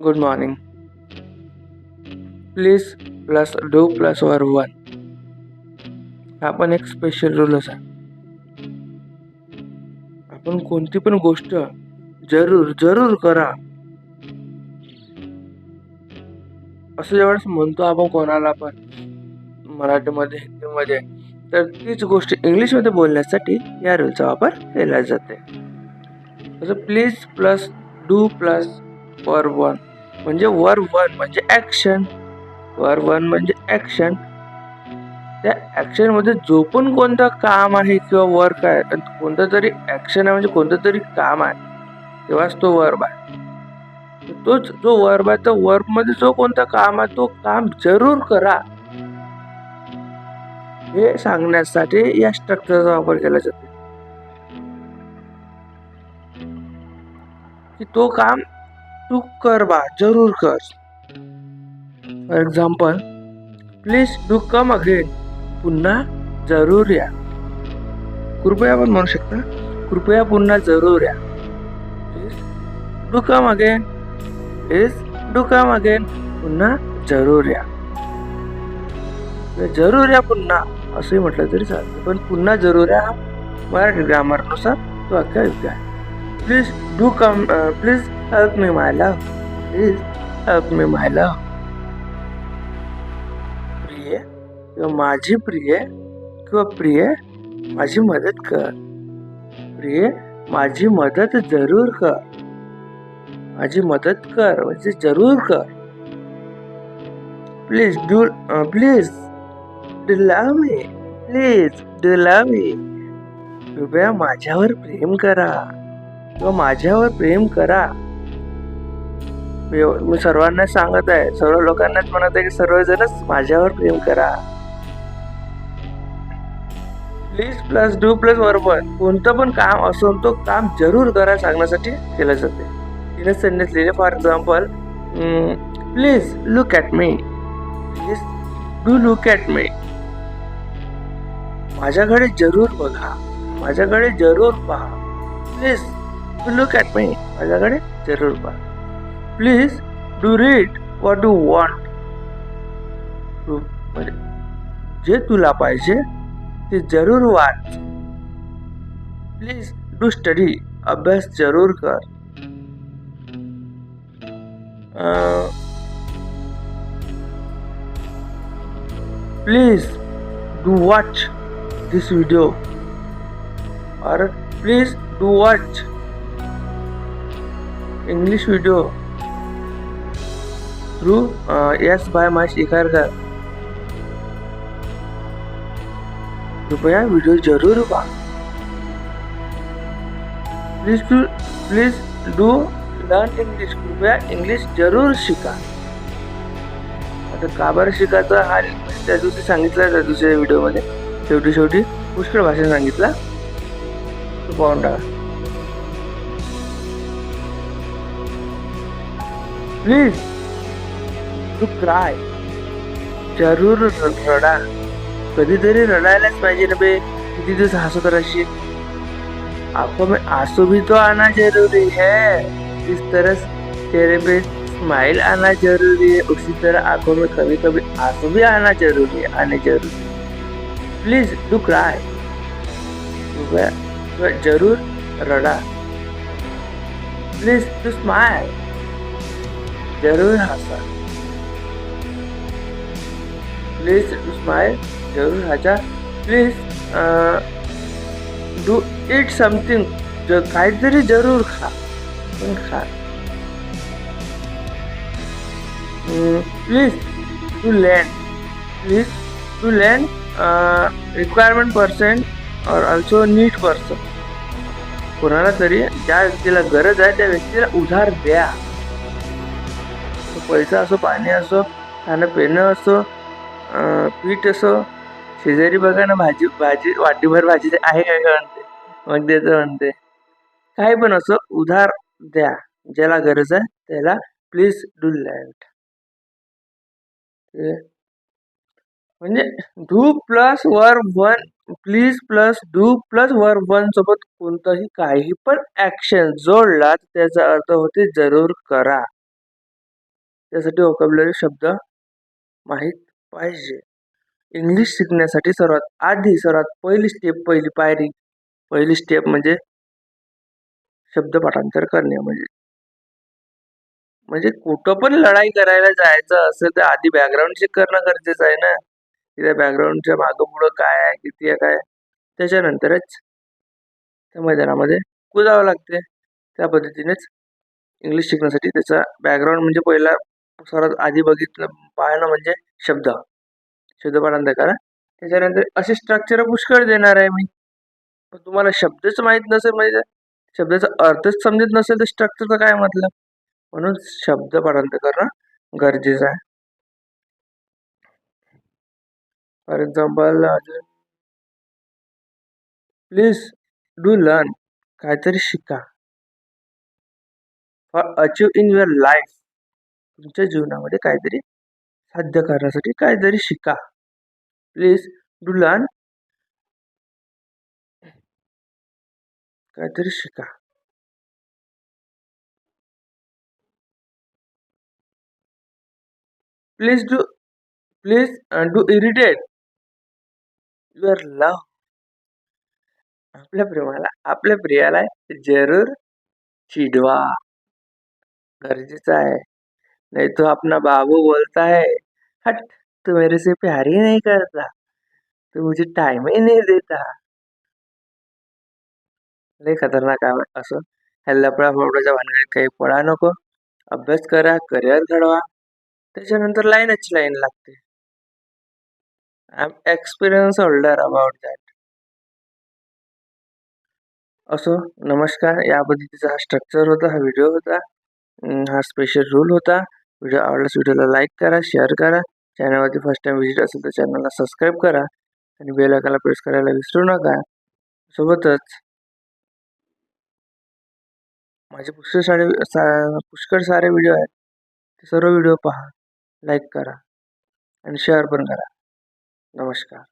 Good morning please plus do plus verb one हा पण एक स्पेशल रूलच आहे आपण कोणती पण गोष्ट जरूर जरूर करा. असं जेवढंच म्हणतो आपण कोणाला पण मराठीमध्ये हिंदीमध्ये तर तीच गोष्ट इंग्लिशमध्ये बोलण्यासाठी या रूलचा वापर केला जाते. जसं please plus do plus verb one. म्हणजे वर वन म्हणजे ॲक्शन वर वन म्हणजे ॲक्शन त्या ॲक्शनमध्ये जो पण कोणतं काम आहे किंवा वर्क आहे कोणतं तरी ॲक्शन आहे म्हणजे कोणतं तरी काम आहे तेव्हाच तो वर्ब आहे तोच जो वर्ब आहे तो वर्बमध्ये जो कोणता काम आहे तो काम जरूर करा. हे सांगण्यासाठी या स्ट्रक्चरचा वापर केला जातो. की तो काम तू कर बा जरूर कर. For example please do come again पुन्हा जरूर या. कृपया पण म्हणू शकता. कृपया पुन्हा जरूर या. Please do come again please do come again पुन्हा जरूर या. जरूर या पुन्हा. असंही म्हटलं तरी चालतं. पण पुन्हा जरूर या हा मराठी ग्रामरनुसार तो अख्खा योग्य आहे please do come please help me, my love. Please help me, my love. प्रिय किंवा माझी प्रिय किंवा प्रिय माझी मदत कर। प्रिय माझी मदत जरूर कर। माझी मदत कर म्हणजे जरूर कर। Please do please do love me please do love me. कृपया माझ्यावर प्रेम करा। किंवा माझ्यावर प्रेम करा। मी मी सर्वांना सांगत आहे. सर्व लोकांनाच म्हणत आहे की सर्वजणच माझ्यावर प्रेम करा. प्लीज प्लस डू प्लस बरोबर कोणतं पण काम असून तो काम जरूर करा सांगण्यासाठी केलं जाते. तिने सेंटेन्स लिहिले for example please look at me please do look at me माझ्याकडे जरूर बघा. माझ्याकडे जरूर पहा. Please do look at me माझ्याकडे जरूर पहा. Please do read what do want जे तुला पाहिजे ते जरूर वाच. प्लीज डू स्टडी अभ्यास जरूर कर. Please do watch this video और please do watch English video through yes by my शिकारकर कृपया व्हिडिओ जरूर पहा. Please to please do learn English कृपया इंग्लिश जरूर शिका. आता का बरं शिकायचं? हा त्या दिवशी सांगितलं त्या दुसऱ्या व्हिडिओमध्ये शेवटी शेवटी पुष्कळ भाषा सांगितला. तो पाहून टाका प्लीज टू क्राय ज़रूर रडा. कधीतरी रडायलाच पाहिजे ना बे. किती दिवस हसत राहशील आँखों में आँसू भी तो आना ज़रूरी है. इस तरह चेहरे पे स्माइल आना ज़रूरी है. उसी तरह आँखों में कभी कभी आँसू भी आना ज़रूरी है. आने ज़रूरी प्लीज़ डू क्राई ज़रूर रडा. प्लीज़ टू स्माइल ज़रूर हंसा. प्लीज डू स्माइल जरूर हसा प्लीज डू इट समथिंग. जर काहीतरी जरूर खा. पण खा. Please to lend please to lend requirement person और ऑल्सो नीट पर्सन कोणाला तरी ज्या व्यक्तीला गरज आहे त्या व्यक्तीला उधार द्या. पैसा असो पाणी असो खाणं पिणं असो पीठ असं शेजारी बघा ना भाजी भाजी वाटीभर भाजी आहे काय का म्हणते? मग देतो म्हणते. काही पण असं उधार द्या. ज्याला गरज आहे त्याला प्लीज डू लँड म्हणजे डू प्लस वर one please plus do plus वर वन सोबत कोणतंही काही पण ऍक्शन जोडला तर त्याचा अर्थ होते जरूर करा. त्यासाठी वोकॅब्युलरी शब्द माहीत पाहिजे. इंग्लिश शिकण्यासाठी सर्वात आधी सर्वात पहिली स्टेप पहिली पायरी पहिली स्टेप म्हणजे शब्द पाठांतर करणे म्हणजे. म्हणजे कुठं पण लढाई करायला जायचं असेल तर आधी बॅकग्राऊंड चेक करणं गरजेचं आहे ना. की त्या बॅकग्राऊंडच्या मागं पुढं काय आहे किती आहे काय त्याच्यानंतरच त्या मैदानामध्ये कुदावं लागते. त्या पद्धतीनेच इंग्लिश शिकण्यासाठी त्याचा बॅकग्राऊंड म्हणजे पहिला सर्वात आधी बघितलं पाहणं म्हणजे शब्द. शब्द पाठांतर करा त्याच्यानंतर असे स्ट्रक्चर पुष्कळ देणार आहे मी. पण तुम्हाला शब्दच माहीत नसेल म्हणजे शब्दाचा अर्थच समजत नसेल तर स्ट्रक्चरचं काय म्हटलं म्हणून शब्द पाठांतर करणं गरजेचं आहे. For example please do learn काहीतरी शिका. For achieve in your life तुमच्या जीवनामध्ये काहीतरी साध्य करण्यासाठी काहीतरी शिका. प्लीज डू लर्न काहीतरी शिका. Please do please do irritate your love आपल्या प्रेमाला आपल्या प्रियाला जरूर चिडवा. गरजेचं आहे. नहीं तो अपना बाबू बोलता है हट तू मेरे से प्यार ही नहीं करता तू मुझे टाइम ही नहीं देता। लय खतरनाक आहे असं। ह्या लपडा फोपड्याच्या भानगडीत काही पळा नको अभ्यास करा करिअर घडवा त्याच्यानंतर लाईनच लाईन लागते I am experience holder about that असो नमस्कार या पद्धतीचा हा स्ट्रक्चर होता हा व्हिडिओ होता हा स्पेशल रूल होता व्हिडिओ आवडल्यास व्हिडिओला लाईक करा शेअर करा. चॅनलवरती फर्स्ट टाइम व्हिजिट असेल तर चॅनलला सबस्क्राईब करा आणि बेल आयकॉनला प्रेस करायला विसरू नका. सोबतच माझे पुष्कळ सारे सा पुष्कळ सारे व्हिडिओ आहेत. ते सर्व व्हिडिओ पहा लाईक करा आणि शेअर पण करा. नमस्कार.